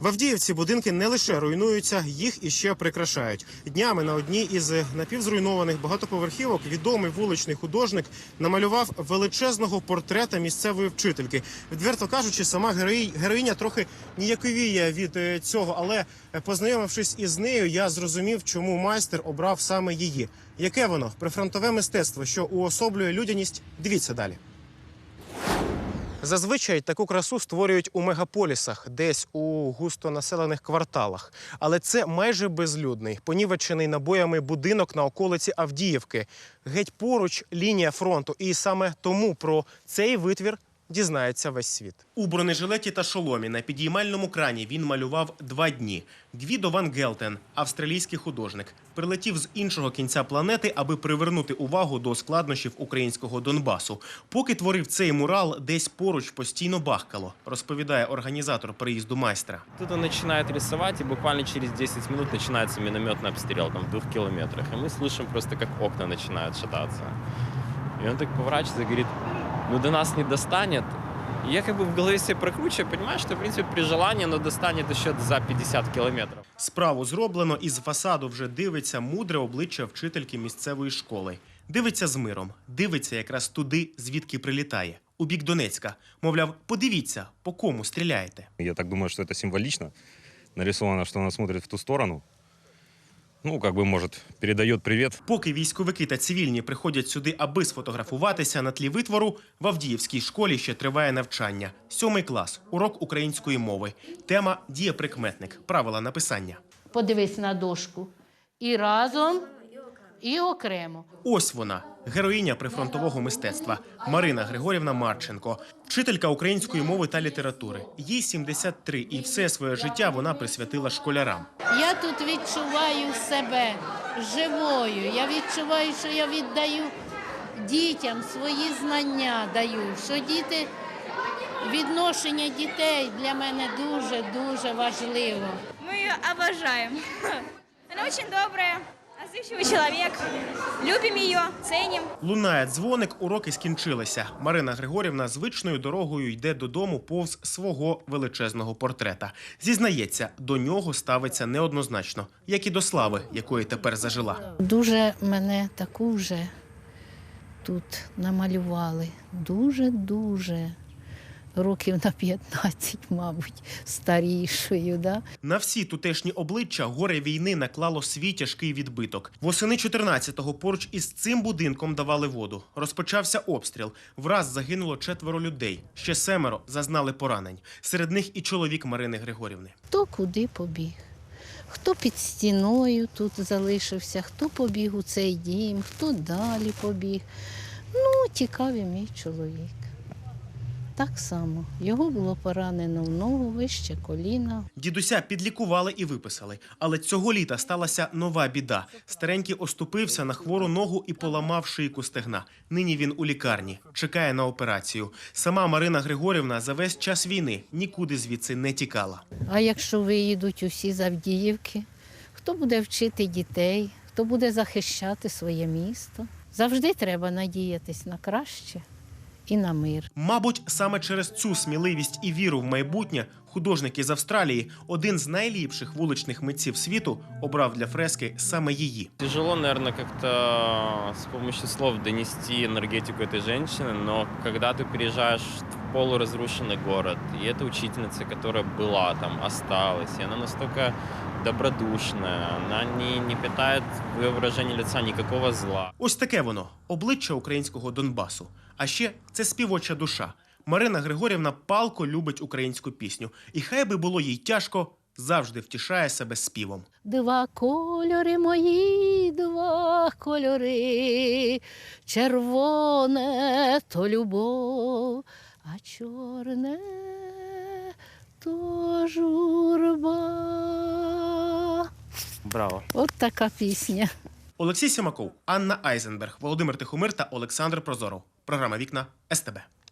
В Авдіївці будинки не лише руйнуються, їх іще прикрашають. Днями на одній із напівзруйнованих багатоповерхівок відомий вуличний художник намалював величезного портрета місцевої вчительки. Відверто кажучи, сама героїня трохи ніяковіє від е, цього, але е, познайомившись із нею, я зрозумів, чому майстер обрав саме її. Яке воно прифронтове мистецтво, що уособлює людяність? Дивіться далі. Зазвичай таку красу створюють у мегаполісах, десь у густонаселених кварталах. Але це майже безлюдний, понівечений набоями будинок на околиці Авдіївки. Геть поруч лінія фронту. І саме тому про цей витвір дізнається весь світ. У бронежилеті та шоломі на підіймальному крані він малював два дні. Гвідо Ван Гелтен, австралійський художник, прилетів з іншого кінця планети, аби привернути увагу до складнощів українського Донбасу. Поки творив цей мурал, десь поруч постійно бахкало, розповідає організатор приїзду майстра. Тут он начинает рисовать, и буквально через 10 минут начинается минометный обстрел там, в двух километрах. И мы слышим просто, как окна начинают шататься. И он так поворачивается и говорит, ну до нас не достанет. И я как бы в голове себе прокручиваю, понимаю, что, в принципе, при желании оно достанет еще за 50 километров. Справу зроблено, і з фасаду вже дивиться мудре обличчя вчительки місцевої школи. Дивиться з миром, дивиться якраз туди, звідки прилітає, у бік Донецька. Мовляв, подивіться, по кому стріляєте. Я так думаю, что это символично. Нарисовано, что она смотрит в ту сторону. Ну, как бы, може, передає привіт. Поки військовики та цивільні приходять сюди, аби сфотографуватися на тлі витвору, в Авдіївській школі ще триває навчання. Сьомий клас, урок української мови. Тема дієприкметник, правила написання. Подивись на дошку. І разом, і окремо. Ось вона, героїня прифронтового мистецтва Марина Григорівна Марченко, вчителька української мови та літератури. Їй 73, і все своє життя вона присвятила школярам. Я тут відчуваю себе живою. Я відчуваю, що я віддаю дітям свої знання даю, що діти, відношення дітей для мене дуже-дуже важливо. Мы ее обожаем. Она очень добрая, отзывчивый человек. Любим ее, ценим. Лунає дзвоник, уроки скінчилися. Марина Григорівна звичною дорогою йде додому повз свого величезного портрета. Зізнається, до нього ставиться неоднозначно, як і до слави, якої тепер зажила. Дуже мене таку вже тут намалювали. Дуже-дуже. Років на 15, мабуть, старішою. Да? На всі тутешні обличчя горе війни наклало свій тяжкий відбиток. Восени 14-го поруч із цим будинком давали воду. Розпочався обстріл. Враз загинуло четверо людей. Ще семеро зазнали поранень. Серед них і чоловік Марини Григорівни. Хто куди побіг, хто під стіною тут залишився, хто побіг у цей дім, хто далі побіг. Ну, тікав і мій чоловік. Так само. Його було поранено в ногу вище коліна. Дідуся підлікували і виписали. Але цього літа сталася нова біда. Старенький оступився на хвору ногу і поламав шийку стегна. Нині він у лікарні, чекає на операцію. Сама Марина Григорівна за весь час війни нікуди звідси не тікала. А якщо виїдуть усі з Авдіївки, хто буде вчити дітей, хто буде захищати своє місто? Завжди треба надіятись на краще і на мир. Мабуть, саме через цю сміливість і віру в майбутнє художник із Австралії, один з найліпших вуличних митців світу, обрав для фрески саме її. Тяжело, наверное, как-то с помощью слов донести энергетику этой женщины, но когда ты приезжаешь в полуразрушенный город, и эта учительница, которая была там, осталась, и она настолько добродушная, она не, не питает в ее выражении лица никакого зла. Ось таке воно обличчя українського Донбасу. А ще це співоча душа. Марина Григорівна палко любить українську пісню, і хай би було їй тяжко, завжди втішає себе співом. Два кольори мої, два кольори, червоне то любов, а чорне то журба. Браво. От така пісня. Олексій Сімаков, Анна Айзенберг, Володимир Тихомир та Олександр Прозоров. Програма Вікна СТБ.